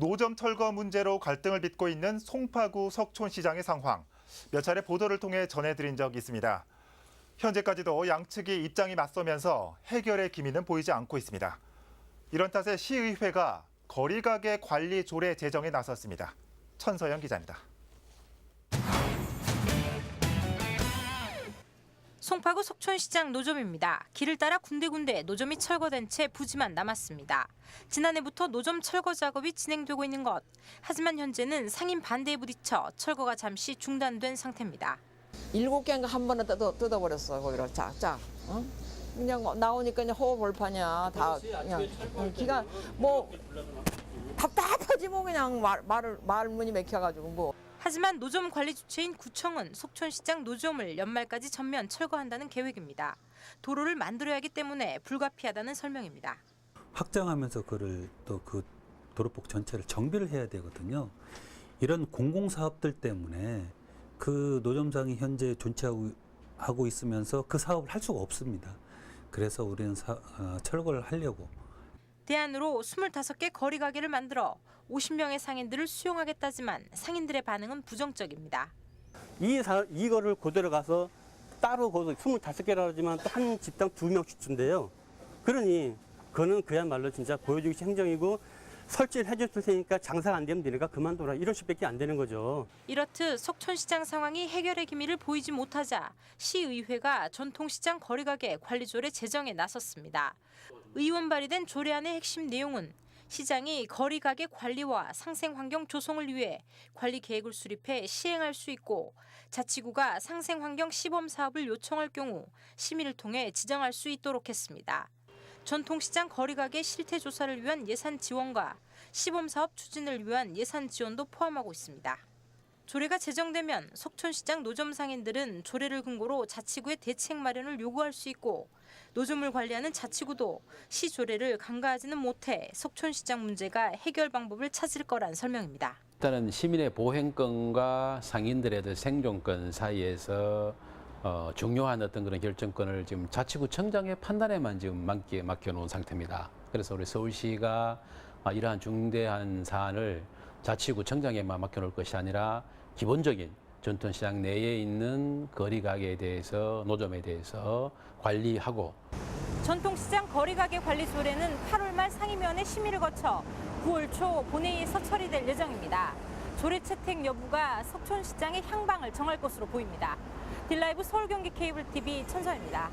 노점 철거 문제로 갈등을 빚고 있는 송파구 석촌시장의 상황. 몇 차례 보도를 통해 전해드린 적이 있습니다. 현재까지도 양측이 입장이 맞서면서 해결의 기미는 보이지 않고 있습니다. 이런 탓에 시의회가 거리가게 관리 조례 제정에 나섰습니다. 천서영 기자입니다. 송파구 속촌시장 노점입니다. 길을 따라 군데군데 노점이 철거된 채 부지만 남았습니다. 지난해부터 노점 철거 작업이 진행되고 있는 것. 하지만 현재는 상인 반대에 부딪혀 철거가 잠시 중단된 상태입니다. 일곱 개인가 한 번에 뜯어, 뜯어버렸어 거기를 쫙쫙 어? 그냥 나오니까 그냥 호흡불판이야 다 그냥 응, 기가 뭐 답답하지 뭐 그냥 말, 말을 말문이 맥혀가지고 뭐 하지만 노점 관리 주체인 구청은 속촌시장 노점을 연말까지 전면 철거한다는 계획입니다. 도로를 만들어야 하기 때문에 불가피하다는 설명입니다. 확장하면서 그를 또 그 도로폭 전체를 정비를 해야 되거든요. 이런 공공사업들 때문에 그 노점상이 현재 존치하고 하고 있으면서 그 사업을 할 수가 없습니다. 그래서 우리는 사- 어, 철거를 하려고 대안으로 25개 거리 가게를 만들어 50명의 상인들을 수용하겠다지만 상인들의 반응은 부정적입니다. 이 사, 이거를 그대로 가서 따로 거기서 25개라 하지만 또 한 집당 두 명씩 준대요. 그러니 그거는 그야말로 진짜 보여주기 행정이고 설치를 해줬을 테니까 장사가 안 되면 니네가 그만둬라 이런 식밖에 안 되는 거죠. 이렇듯 속촌시장 상황이 해결의 기미를 보이지 못하자 시의회가 전통시장 거리가게 관리조례 제정에 나섰습니다. 의원 발의된 조례안의 핵심 내용은 시장이 거리가게 관리와 상생 환경 조성을 위해 관리 계획을 수립해 시행할 수 있고 자치구가 상생 환경 시범 사업을 요청할 경우 심의를 통해 지정할 수 있도록 했습니다. 전통시장 거리가게 실태 조사를 위한 예산 지원과 시범 사업 추진을 위한 예산 지원도 포함하고 있습니다. 조례가 제정되면 속촌시장 노점 상인들은 조례를 근거로 자치구의 대책 마련을 요구할 수 있고 노점을 관리하는 자치구도 시 조례를 간과하지는 못해 속촌시장 문제가 해결 방법을 찾을 거란 설명입니다. 일단은 시민의 보행권과 상인들의 생존권 사이에서 어, 중요한 어떤 그런 결정권을 지금 자치구청장의 판단에만 지금 맡겨, 맡겨놓은 상태입니다. 그래서 우리 서울시가 아, 이러한 중대한 사안을 자치구청장에만 맡겨놓을 것이 아니라 기본적인 전통시장 내에 있는 거리 가게에 대해서 노점에 대해서 관리하고 전통시장 거리가게 관리 조례는 8월 말 상임위원회 심의를 거쳐 9월 초 본회의에서 처리될 예정입니다. 조례 채택 여부가 석촌시장의 향방을 정할 것으로 보입니다. 딜라이브 서울경기 케이블 TV 천서입니다.